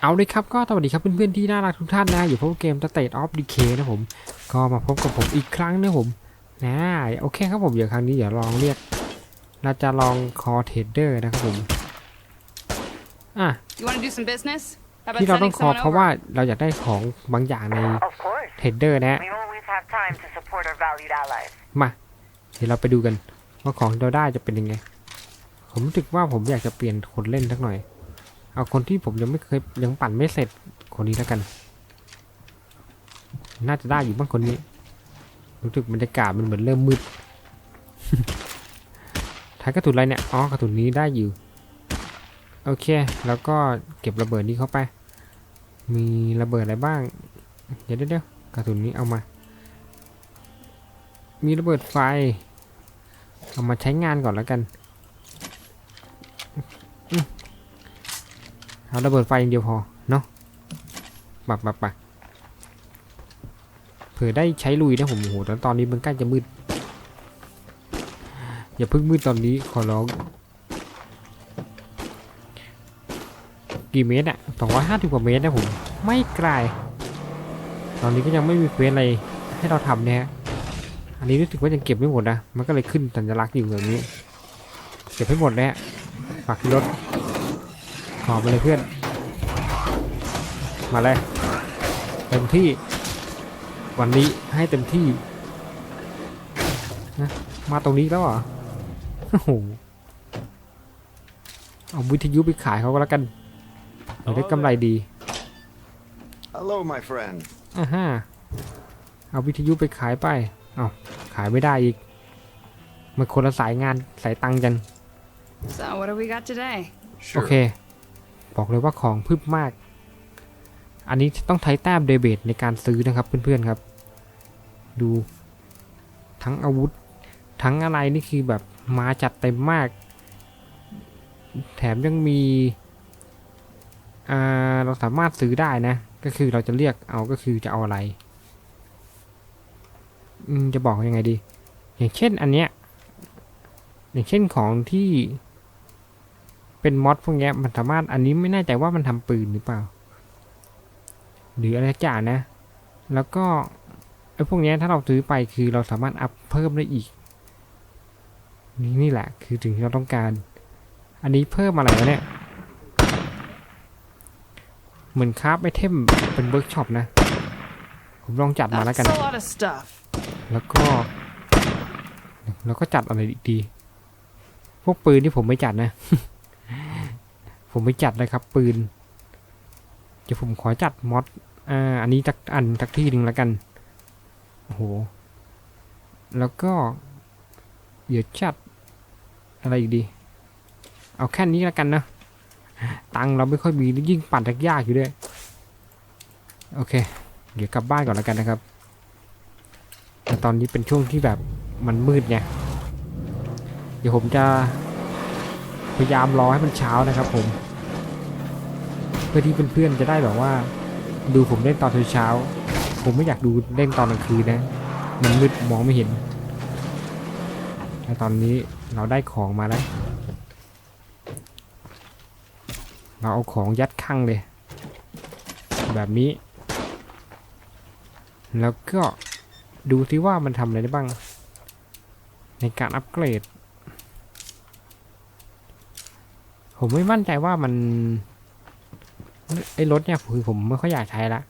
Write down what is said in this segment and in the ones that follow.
เอาเลยครับก็สวัสดีครับเพื่อนๆที่น่ารักทุกท่านนะอยู่พบกับเกม State of Decay นะผม ก็มาพบกับผมอีกครั้งนะผมนะโอเคครับผมเดี๋ยวครั้งนี้เดี๋ยวลองเรียกเราจะลองคอเทเดอร์นะครับผมอะ You want to do some business? How about ที่เราต้อง sending คอ someone เพราะ over? ว่าเราอยากได้ของบางอย่างใน Of course. เทเดอร์นะ We always have time to support our valued allies. มาเดี๋ยวเราไปดูกันว่าของที่เราได้จะเป็นยังไง ผมรู้สึกว่าผมอยากจะเปลี่ยนคนเล่นสักหน่อย เอาคนที่ผมยังไม่เคยยังปั่นไม่เสร็จคนนี้แล้วกัน น่าจะได้อยู่บ้างคนนี้ รู้สึกบรรยากาศมันเหมือนเริ่มมืดท้ายกระสุนอะไรเนี่ย อ๋อกระสุนนี้ได้อยู่ โอเค แล้วก็เก็บระเบิดนี้เข้าไป มีระเบิดอะไรบ้าง เดี๋ยวเดี๋ยวเดี๋ยวกระสุนนี้เอามา มีระเบิดไฟ เอามาใช้งานก่อนแล้วกันอืม เอาระเบิดไฟอย่างเดียวพอ เนาะปักปักปักเผื่อได้ใช้ลุยนะผมโอ้โหแต่ตอนนี้มันใกล้จะมืด อย่าเพิ่งมืดตอนนี้ขอร้อง กี่เมตรอะสองร้อยห้าสิบกว่าเมตรนะผม ไม่ไกล ตอนนี้ก็ยังไม่มีเควสอะไรให้เราทำเนี่ยอันนี้รู้สึกว่ายังเก็บไม่หมดนะ มันก็เลยขึ้นสัญลักษณ์อยู่แบบนี้ เก็บให้หมดแล้วฝากรถ ขอมาเลยเพื่อน มาเลยเต็มที่ วันนี้ให้เต็มที่นะมาตรงนี้แล้วเหรอโอ้โหเอาวิทยุไปขายเขาก็แล้วกันเดี๋ยวได้กำไรดี Hello, my friend. อ่าฮะเอาวิทยุไปขายไปเอาขายไม่ได้อีกมันคนละสายงานสายตังค์กัน So what do we got today? โอเค บอกเลยว่าของพึบมาก อันนี้ต้องใช้แต้มเดเบตในการซื้อนะครับเพื่อนๆครับ ดูทั้งอาวุธ ทั้งอะไรนี่คือแบบมาจัดเต็มมาก แถมยังมีเราสามารถซื้อได้นะ ก็คือเราจะเรียกเอาก็คือจะเอาอะไรจะบอกยังไงดี อย่างเช่นอันเนี้ยอย่างเช่นของที่ เป็นมอดพวกเนี้ยมันสามารถอันนี้ไม่แน่ใจว่ามันทำปืนหรือเปล่า หรืออะไรสักอย่างนะ แล้วก็ไอ้พวกเนี้ยถ้าเราซื้อไปคือเราสามารถอัพเพิ่มได้อีก นี่นี่แหละ คือถึงที่เราต้องการ อันนี้เพิ่มอะไรวะเนี่ย เหมือนคราฟไอเทมเป็นเวิร์กช็อปนะ ผมลองจัดมาแล้วกัน That's a lot of stuff. แล้วก็ แล้วก็จัดอะไรดี พวกปืนที่ผมไม่จัดนะ ผมไม่จัดเลยครับ ปืน เดี๋ยวผมขอจัดมอดอ่าอันนี้จักอันจักที่หนึ่งแล้วกันโอ้โหแล้วก็ เดี๋ยวจัดอะไรอีกดี เอาแค่นี้แล้วกันนะ ตังเราไม่ค่อยมียิ่งปั่นยากอยู่ด้วย โอเค เดี๋ยวกลับบ้านก่อนแล้วกันนะครับแต่ตอนนี้เป็นช่วงที่แบบมันมืดไงเดี๋ยวผมจะ พยายามรอให้มันเช้านะครับผม เพื่อที่เพื่อนๆจะได้แบบว่า ดูผมเล่นตอนเช้า ผมไม่อยากดูเล่นตอนกลางคืนนะ มันมืดมองไม่เห็นแต่ตอนนี้เราได้ของมาแล้ว เราเอาของยัดข้างเลย แบบนี้ แล้วก็ดูที่ว่ามันทำอะไรได้บ้าง ในการอัปเกรด ผมไม่มั่นใจว่ามันไอ้รถเนี่ยคือผมไม่ค่อยอยากใช้ละ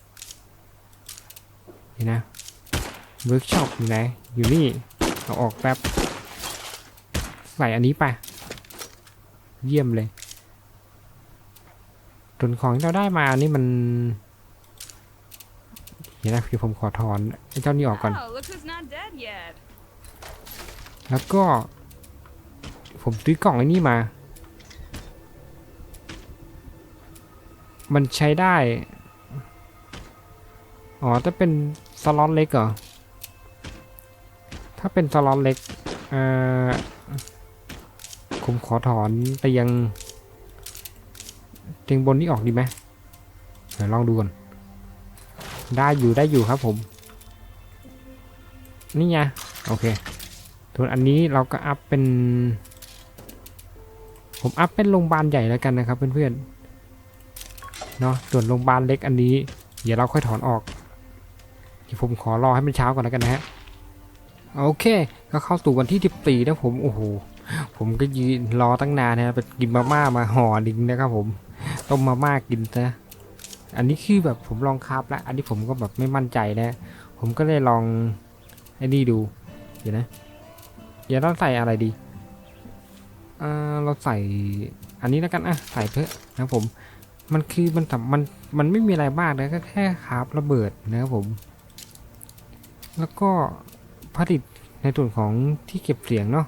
นี่นะเวิร์กช็อปอยู่ไหนอยู่นี่เอาออกแป๊บใส่อันนี้ไปเยี่ยมเลยส่วนของที่เราได้มานี่มันเดี๋ยวนะพี่ผมขอถอนไอ้เจ้านี่ออกก่อน Oh, look who's not dead yet. แล้วก็ ผมซื้อกล่องไอ้นี่มา มันใช้ได้ อ๋อ ถ้าเป็นสล็อตเล็กเหรอ ถ้าเป็นสล็อตเล็ก เอ่อ ผมขอถอนเตียงเตียงบนนี้ออกดีไหมเดี๋ยวลองดูก่อน ได้อยู่ได้อยู่ครับผม นี่ไง โอเคส่วนอันนี้เราก็อัพเป็น ผมอัพเป็นโรงพยาบาลใหญ่แล้วกันนะครับเพื่อนๆ เนาะส่วนโรงพยาบาลเล็กอันนี้ เดี๋ยวเราค่อยถอนออกเดี๋ยวผมขอรอให้มันเช้าก่อนแล้วกันนะฮะโอเค ก็เข้าสู่วันที่ 14แล้วผมโอ้โหผมก็ยืนรอตั้งนานนะไปกินมาม่ามาห่อหนึ่งนะครับผมต้มมาม่ากินซะอันนี้คือแบบผมลองคาบแล้วอันนี้ผมก็แบบไม่มั่นใจนะ ผมก็เลยลองไอ้นี่ดูเดี๋ยวนะเดี๋ยวเราใส่อะไรดีอ่าเราใส่อันนี้แล้วกันอะใส่เพื่อนะผม มันคือมันมันมันไม่มีอะไรมากนะก็แค่คราบระเบิดนะครับผม แล้วก็ผลิตในส่วนของที่เก็บเสียงเนาะ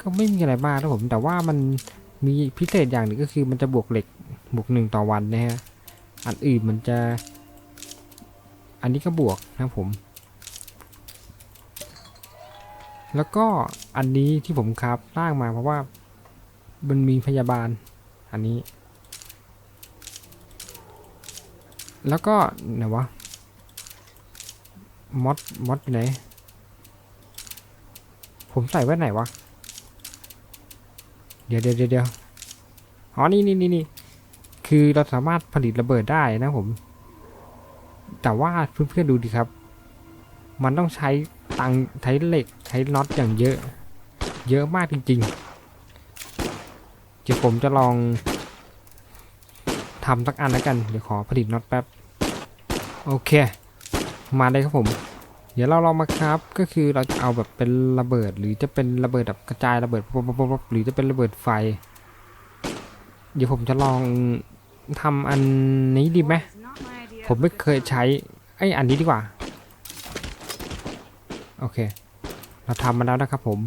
ก็ไม่มีอะไรมากนะผม แต่ว่ามันมีพิเศษอย่างหนึ่งก็คือมันจะบวกเหล็กบวกหนึ่งต่อวันนะฮะอันอื่นมันจะ อันนี้ก็บวกนะครับผม แล้วก็อันนี้ที่ผมครับสร้างมาเพราะว่ามันมีพยาบาลอันนี้ แล้วก็ไหนวะมอดมอดไหน ผมใส่ไว้ไหนวะ เดี๋ยวเดี๋ยวเดี๋ยวอ๋อ นี่นี่นี่นี่คือเราสามารถผลิตระเบิดได้นะผม แต่ว่าเพื่อนๆดูดิครับ มันต้องใช้ตังใช้เหล็กใช้น็อตอย่างเยอะ เยอะมากจริงๆ เดี๋ยวผมจะลอง ทำสักอันแล้วกัน เดี๋ยวขอผลิตน็อตแป๊บ โอเค มาเลยครับผม เดี๋ยวเราลองมาครับ ก็คือเราจะเอาแบบเป็นระเบิด หรือจะเป็นระเบิดแบบกระจายระเบิดปุ๊บปุ๊บปุ๊บปุ๊บหรือจะเป็นระเบิดไฟ เดี๋ยวผมจะลองทำอันนี้ดีไหมผมไม่เคยใช้ไอ้อันนี้ดีกว่า โอเค เราทำมาแล้วนะครับผม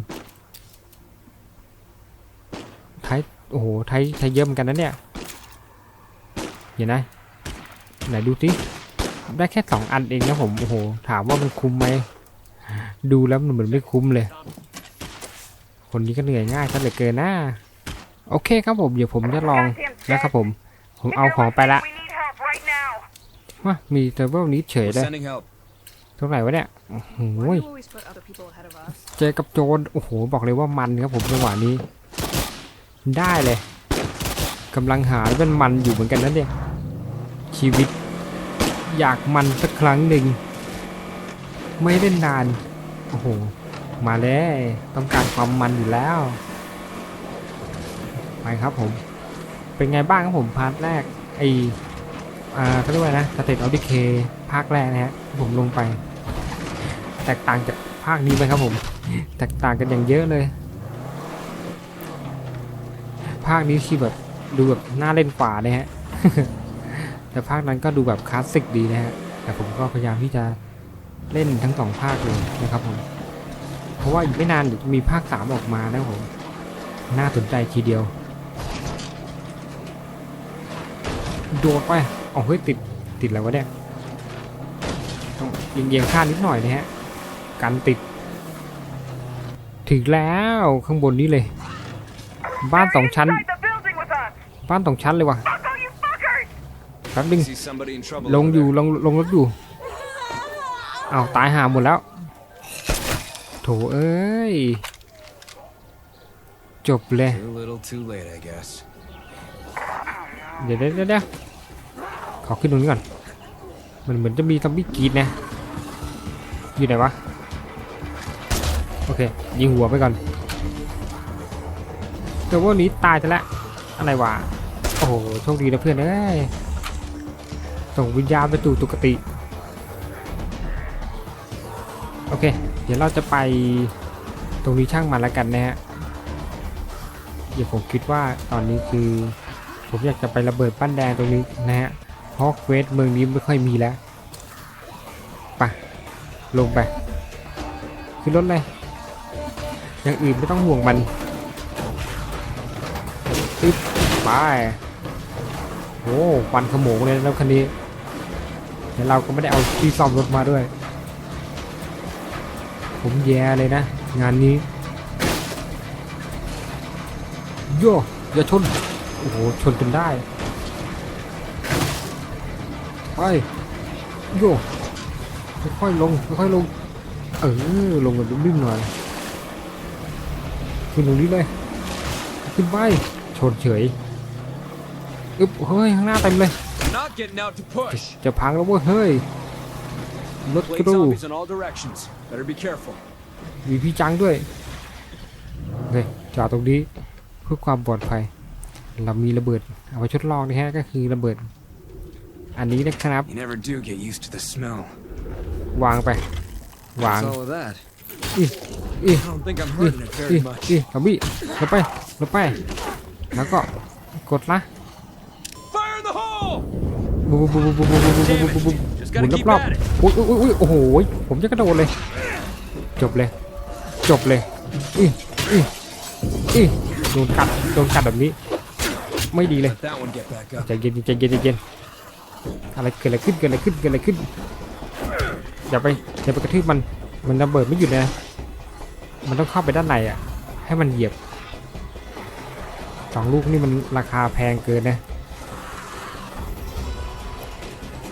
ไทยโอ้โหไทยไทยเยอะเหมือนกันนะเนี่ย เดี๋ยวนะ ไหนดูสิได้แค่สองอันเองนะผม โอ้โห ถามว่ามันคุ้มไหม ดูแล้วมันเหมือนไม่คุ้มเลย คนนี้ก็เหนื่อยง่ายซะเหลือเกินนะ โอเคครับผม เดี๋ยวผมจะลองนะครับผม ผมเอาของไปละว่ามีเซอร์ฟเวอร์นี้เฉยเลยเท่าไหร่วะเนี่ย โอ้โห Why do you always put other people ahead of us? เจอกับโจร โอ้โห บอกเลยว่ามันครับผมจังหวะนี้ ได้เลยกำลังหาเป็นมันอยู่เหมือนกันนะเนี่ย ชีวิต อยากมันสักครั้งหนึ่ง ไม่เล่นนาน โอ้โห มาเลยต้องการความมันอยู่แล้ว ไปครับผม เป็นไงบ้างครับผมพาร์ทแรก ไออ่าเขาเรียกว่านะสเตตออฟดิเคภาคแรกนะฮะผมลงไป แตกต่างจากภาคนี้ไหมครับผม แตกต่างกันอย่างเยอะเลย ภาคนี้คือแบบดูแบบน่าเล่นกว่าเลยฮะ แต่ภาคนั้นก็ดูแบบคลาสสิกดีนะฮะ แต่ผมก็พยายามที่จะเล่นทั้งสองภาคเลยนะครับผม เพราะว่าอีกไม่นานจะมีภาคสามออกมานะผม น่าสนใจทีเดียว โดดไปอ๋อเฮ้ยติดติดแล้ววะเนี่ย ต้องเอียงๆข้างนิดหน่อยนะฮะ กันติด ถึงแล้วข้างบนนี้เลย บ้านสองชั้น บ้านสองชั้นเลยว่ะ แป๊บนึง See somebody in trouble. ลง over อยู่ there. ลงลงรถอยู่อ้าวตายหาหมดแล้ว โถเอ้ย จบเลย Too little, too late, I guess. เดี๋ยวเดี๋ยวเดี๋ยวเดี๋ยวขอขึ้นตรงนี้ก่อน มันเหมือนจะมีซอมบี้กรีดนะ อยู่ไหนวะ โอเค ยิงหัวไปก่อนแต่ว่านี้ตายไปแล้วอะไรวะ โอ้โห โชคดีนะเพื่อนเอ้ย ส่งวิญญาณไปสู่ตุกติ โอเค เดี๋ยวเราจะไปตรงนี้ช่างมันแล้วกันนะฮะ เดี๋ยวผมคิดว่าตอนนี้คือ ผมอยากจะไประเบิดปั้นแดงตรงนี้นะฮะ เพราะเควสเมืองนี้ไม่ค่อยมีแล้วไปลงไปขึ้นรถเลยอย่างอื่นไม่ต้องห่วงมันอึ๊บไปโอ้ควันขโมงเลยแล้วคันนี้ เดี๋ยวเราก็ไม่ได้เอาที่ซ่อมรถมาด้วย ผมแย่เลยนะ งานนี้ โย่อย่าชน โอ้โห ชนจนได้ ไป โย่ค่อยๆลง ค่อยๆลง เออ ลงกันนิ่มๆหน่อย ขึ้นตรงนี้เลย ขึ้นไป ชนเฉย อึ๊บเฮ้ย ข้างหน้าเต็มเลย Not getting out to push. จะพังแล้วเว้ยเฮ้ยรถก Blade รู zombies in all directions. Better be careful. มีพี่จังด้วยโอเคจอดตรงนี้เพื่อความปลอดภัย เรามีระเบิด เอาไปทดลองนะฮะก็คือระเบิด อันนี้นะครับ You never do get used to the smell. วางไป วาง What's all of that? อีอี I don't think I'm อี hurting it อี very much. อีซอมบี้ลงไปลงไป แล้วก็กดละ บุบบุบบุบบุบบุบบุบบุบบุบบุบ Just หมุนรอบ at it. ๆอุ้ยอุ้ยอุ้ยโอ้โหผมจะกระโดดเลย จบเลย จบเลยอีอีอีโดนกัดโดนกัดแบบนี้ ไม่ดีเลยใจเย็นใจเย็นใจเย็นอะไรเกิดอะไรขึ้นเกิดอะไรขึ้นเกิดอะไรขึ้นอย่าไปอย่าไปกระทืบมันมันระเบิดไม่หยุดเลยมันต้องเข้าไปด้านในอะ ให้มันเหยียบสองลูกนี่มันราคาแพงเกินนะ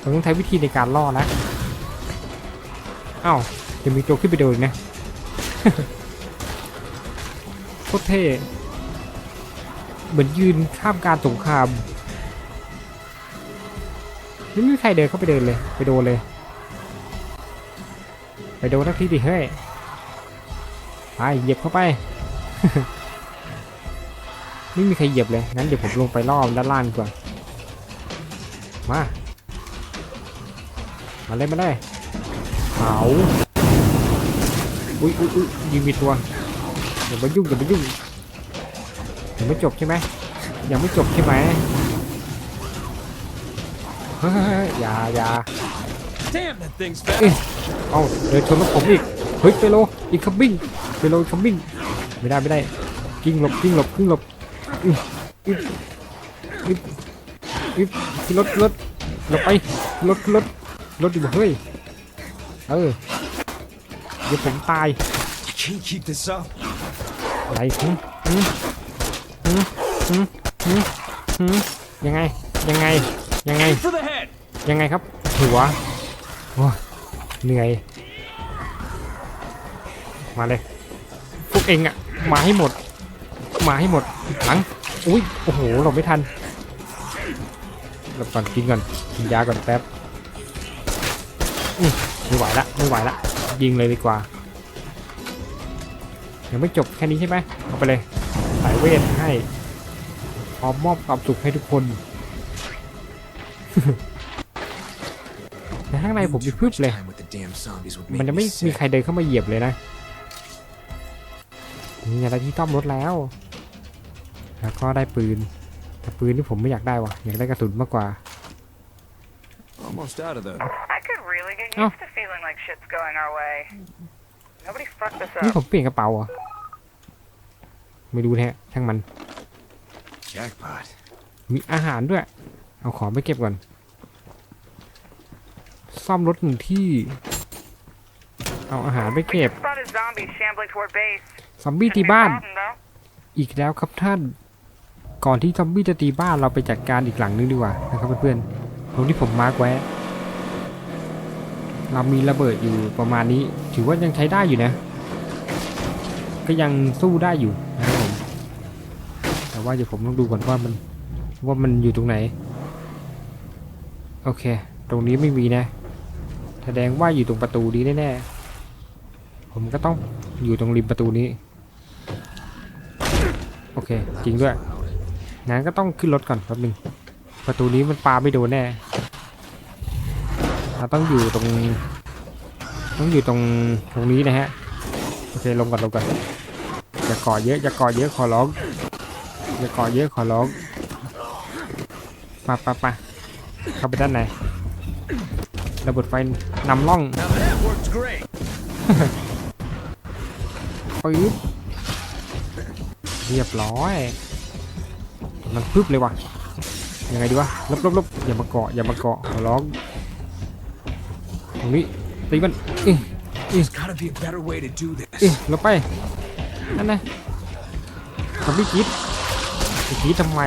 เราต้องใช้วิธีในการล่อแล้วอ้าวจะมีตัวขึ้นไปโดนนะโคตรเท่เหมือนยืนข้ามการสงครามไม่มีใครเดินเข้าไปเดินเลย ไปโดนเลย ไปโดนทักทีดิเฮ้ยไปเหยียบเข้าไป ไม่มีใครเหยียบเลย งั้นเดี๋ยวผมลงไปล่อมันด้านล่างกว่ามา มาเลยมาเลยเอาอุ้ยอุ้ยอุ้ยยิงมีตัวอย่ามายุ่งอย่ามายุ่งยังไม่จบใช่ไหมยังไม่จบใช่ไหมเฮ้ยอย่าอย่า Damn, that thing's เอ๊ะ fast. เอาเดินชนรถผมอีกเฮ้ยไปโลอีกคัมบิ้งไปโลคัมบิ้งไม่ได้ไม่ได้กิ้งหลบกิ้งหลบกิ้งหลบอึ๊บอึ๊บอึ๊บอึ๊บขึ้นรถขึ้นรถหลบไปขึ้นรถขึ้นรถ รถดิบ่เฮ้ย เออ เดี๋ยวผมตาย You can't keep this up. อะไรหึหึหึหึหึหึยังไง ยังไง ยังไง For the head. ยังไงครับ หัวโอ้ยเหนื่อย มาเลย พวกเองอะมาให้หมด มาให้หมดหลัง อุ้ย โอ้โห หลบไม่ทันหลบก่อนกินก่อนกินยาก่อนแป๊บอื้อ ไม่ไหวละไม่ไหวละยิงเลยดีกว่ายังไม่จบแค่นี้ใช่ไหมเอาไปเลยสายเวทให้พร้อมมอบความสุขให้ทุกคนในข้างในผมมีพึบเลย มันจะไม่มีใครเดินเข้ามาเหยียบเลยนะมีอะไรที่ต้อมรถแล้ว แล้วก็ได้ปืน แต่ปืนที่ผมไม่อยากได้ว่ะ อยากได้กระสุนมากกว่า Almost out of the. I could really get Oh. used to feeling like shit's going our way. Nobody fucked this นี่ up. ผมเปลี่ยนกระเป๋าเหรอะไม่รู้แท้ช่างมัน Jackpot. มีอาหารด้วย เอาของไปเก็บก่อน ซ่อมรถหนึ่งที่ เอาอาหารไปเก็บ Spotted zombies shambling toward base. ซอมบี้ Shouldn't ตี be a บ้าน problem, though. อีกแล้วครับท่าน ก่อนที่ซอมบี้จะตีบ้านเราไปจัดการอีกหลังนึงดีกว่านะครับเพื่อนๆตรงที่ผมมาร์กไว้ เรามีระเบิดอยู่ประมาณนี้ ถือว่ายังใช้ได้อยู่นะ ก็ยังสู้ได้อยู่นะครับผมแต่ว่าเดี๋ยวผมต้องดูก่อนว่ามันว่ามันอยู่ตรงไหน โอเค ตรงนี้ไม่มีนะแสดงว่าอยู่ตรงประตูนี้แน่ๆผมก็ต้องอยู่ตรงริมประตูนี้ โอเค จริงด้วยงั้นก็ต้องขึ้นรถก่อนแป๊บหนึงประตูนี้มันปาไม่โดนแน่ เราต้องอยู่ตรง ต้องอยู่ตรงตรงนี้นะฮะ โอเคลงก่อนลงก่อนอย่าก่อเยอะอย่าก่อเยอะขอร้องอย่าก่อเยอะขอร้องมาปะปะเข้าไปด้านในระเบิดไฟนำร่องปึ๊บเรียบร้อยมันพึบเลยว่ะยังไงดีวะลบลบลบอย่ามาเกาะอย่ามาเกาะขอร้อง ตรงนี้ตีมันเอ๊ะ There's gotta be a better way to do เอ๊ะ this. ลบไปนั่นนะทำพี่คิดพี่คิดทำไม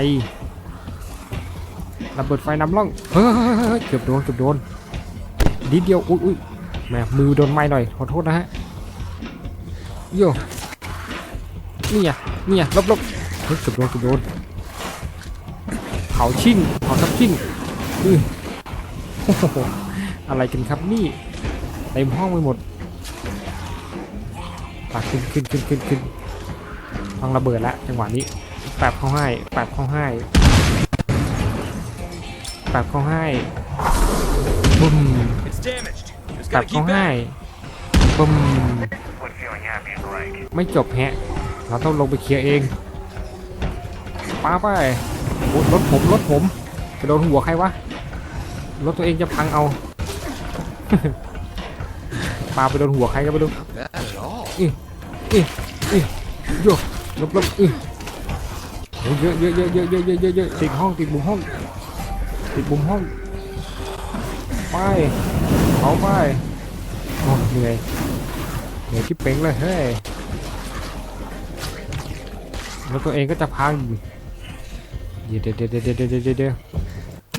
ระเบิดไฟนำร่องเฮ้ยเฮ้ยเฮ้ยเฮ้ยเกือบโดนเกือบโดนนิดเดียวอุ้ยอุ้ยแหมมือโดนไม้หน่อยขอโทษนะฮะโย่นี่อะนี่อะลบลบเฮ้ยเกือบโดนเกือบโดนเผาาชิ่งเผาทับชิ่งอื้อโอ้โห อะไรกันครับนี่เต็มห้องไปหมดปากขึ้นขึ้นขึ้นขึ้นขึ้นต้องระเบิดแล้วจังหวะนี้แปบเข้าให้แปบเข้าให้แปบเข้าให้บึ้มแปบเข้าให้บึ้มไม่จบแฮะ เราต้องลงไปเคลียร์เองป้าไปโอ้รถผมรถผมไปโดนหัวใครวะรถตัวเองจะพังเอา ปาไปโดนหัวใครก็ไม่รู้ Not bad at all. โยกลบลบอื้อโอ้เยอะเยอะเยอะเยอะเยอะเยอะเยอะเยอะติดห้องติดมุมห้อง ติดมุมห้องไปเอาไปโอ้เหนื่อยเหนื่อยที่เป่งเลยเฮ้ยแล้วตัวเองก็จะพังเดี๋ยวเดี๋ยวเดี๋ยวเดี๋ยวเดี๋ยวเดี๋ยวเดี๋ยว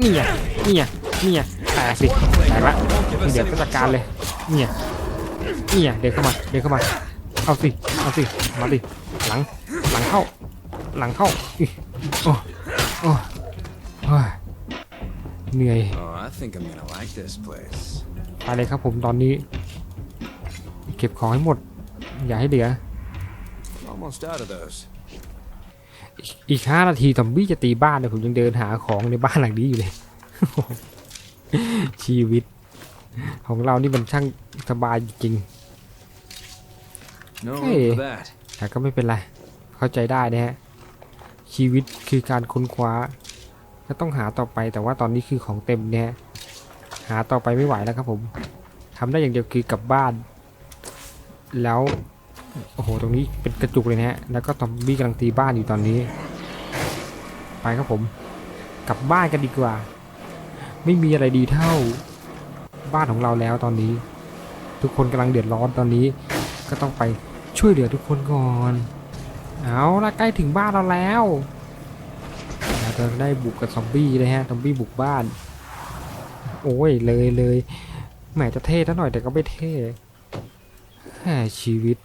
นี่ไงนี่ไงนี่ไงแตก สิแตกละ Won't give us เดี๋ยว any ก็ more จัดการเลยเนี่ยเนี่ยเดินเข้ามาเดินเข้ามาเอาสิเอาสิมาดิหลังหลังเข้า หลังเข้าอิโอ้โอ้โอ้ยเหนื่อย Oh, I think I'm gonna like this place. ไปเลยครับผมตอนนี้ เก็บของให้หมด อย่าให้เหลือ Almost out of those. อีกอีกห้านาทีซอมบี้จะตีบ้านเลยผมยังเดินหาของในบ้านหลังนี้อยู่เลย ชีวิต ของเรานี่มันช่างสบายจริง No Hey. room for that. แต่ก็ไม่เป็นไร เข้าใจได้นะฮะ ชีวิตคือการค้นคว้า ก็ต้องหาต่อไป แต่ว่าตอนนี้คือของเต็มเนี่ยหาต่อไปไม่ไหวแล้วครับผมทำได้อย่างเดียวคือกลับบ้าน แล้ว โอ้โห ตรงนี้เป็นกระจุกเลยนะฮะ แล้วก็ซอมบี้กำลังตีบ้านอยู่ตอนนี้ ไปครับผม กลับบ้านกันดีกว่า ไม่มีอะไรดีเท่า บ้านของเราแล้วตอนนี้ ทุกคนกำลังเดือดร้อนตอนนี้ ก็ต้องไปช่วยเหลือทุกคนก่อน เอาละใกล้ถึงบ้านเราแล้วเราจะได้บุกกับซอมบี้เลยฮะซอมบี้บุกบ้าน โอ้ยเลยเลยแหมจะเท่ซะหน่อยแต่ก็ไม่เท่แหมชีวิต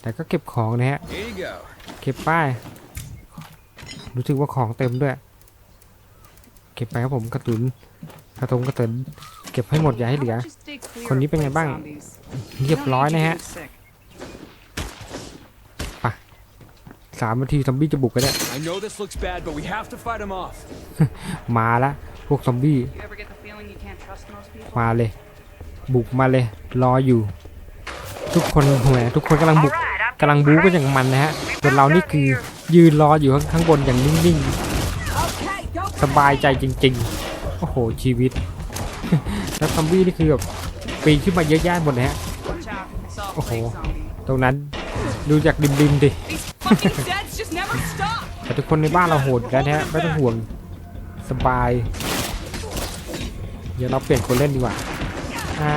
แต่ก็เก็บของนะฮะ เก็บป้าย รู้สึกว่าของเต็มด้วย เก็บไปครับผมกระตุนกระตงกระตุนเก็บให้หมดอย่าให้เหลือ How about you stay clear คนนี้ of เป็นไง plague บ้าง zombies? เรียบร้อยนะฮะ Don't need you to be sick. สามนาทีซอมบี้จะบุกกันได้ I know this looks bad, but we have to fight him off. มาละพวกซอมบี้ You ever get the feeling you can't trust most people? มาเลย บุกมาเลย รออยู่ ทุกคนแหมทุกคนกำลังบุก Alright, I'm กำลังบู๊กันอย่างมันนะฮะส่วนเรานี่คือยืนรออยู่ข้างข้างบนอย่างนิ่งๆ สบายใจจริงๆ โอ้โห ชีวิต แล้วซอมบี้นี่คือแบบปีนขึ้นมาเยอะแยะหมดนะฮะ Watch out. I saw a Oh. plague zombie. ตรงนั้นดูจากริมริมๆดิ These fucking Zeds just never stop. แต่ทุกคนในบ้านเราโหดกันนะฮะ ไม่ต้องห่วง สบาย เดี๋ยวเราเปลี่ยนคนเล่นดีกว่า อ่า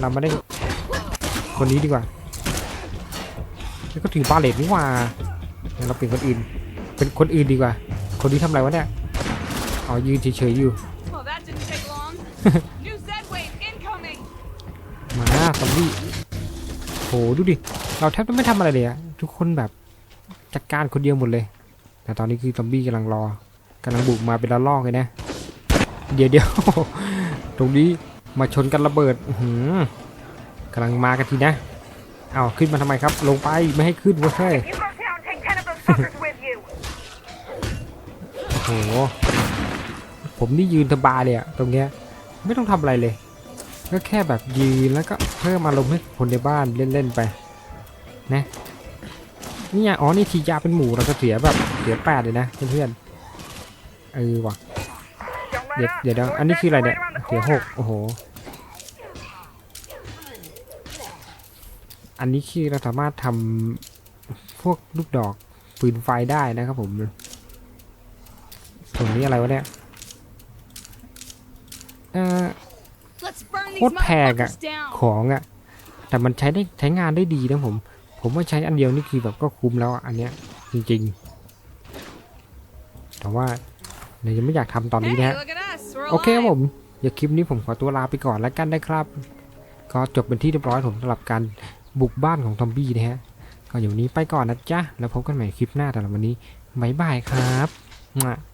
เรามาได้คนนี้ดีกว่านี่ก็ถือบาเลตนี่หว่าเดี๋ยวเราเปลี่ยนคนอื่น เป็นคนอื่นดีกว่า คนนี้ทำอะไรวะเนี่ย อ๋อยืนเฉยๆอยู่ Oh, that didn't take long. New Zed wave incoming. มาซอมบี้โหดูดิ เราแทบจะไม่ทำอะไรเลยอะทุกคนแบบจัดการคนเดียวหมดเลย แต่ตอนนี้คือซอมบี้กำลังรอกำลังบุกมาเป็นระลอกเลยนะ เดี๋ยวเดี๋ยวตรงนี้มาชนกันระเบิดอื้อหือกำลังมากันทีนะ เอาขึ้นมาทำไมครับ ลงไปไม่ให้ขึ้นเว้ยเฮ้ย You go down, take ten of those fuckers with you. โอ้โห ผมนี่ยืนสบายเลยอะตรงเนี้ยไม่ต้องทำอะไรเลย ก็แค่แบบยืนแล้วก็เพิ่มอารมณ์ให้คนในบ้านเล่นๆไป นะนี่ไงอ๋อนี่ทียาเป็นหมูเราก็เสียแบบเสียแปดเลยนะเพื่อนๆเออว่ะเดี๋ยวเดี๋ยวเดี๋ยวอันนี้คืออะไรเนี่ยเสียหกโอ้โหอันนี้คือเราสามารถทำพวกลูกดอกปืนไฟได้นะครับผมตรงนี้อะไรวะเนี่ย เอ่อ Let's burn these What peg motherfuckers down. ของอะ่ะแต่มันใช้ได้ใช้งานได้ดีนะผม ผมว่าใช้อันเดียวนี่คือแบบก็คุ้มแล้วอะอันเนี้ยจริงๆ แต่ว่าเดี๋ยวยังไม่อยากทำตอนนี้นะ Hey, ฮะ look at us. We're โอเคครับ alive. ผมเดี๋ยวคลิปนี้ผมขอตัวลาไปก่อนแล้วกันนะครับ ก็จบเป็นที่เรียบร้อยผมสำหรับการบุกบ้านของทอมบี้นะฮะก็อยู่นี้ไปก่อนนะจ๊ะ แล้วพบกันใหม่คลิปหน้าแต่ละวันนี้บ๊ายบายครับ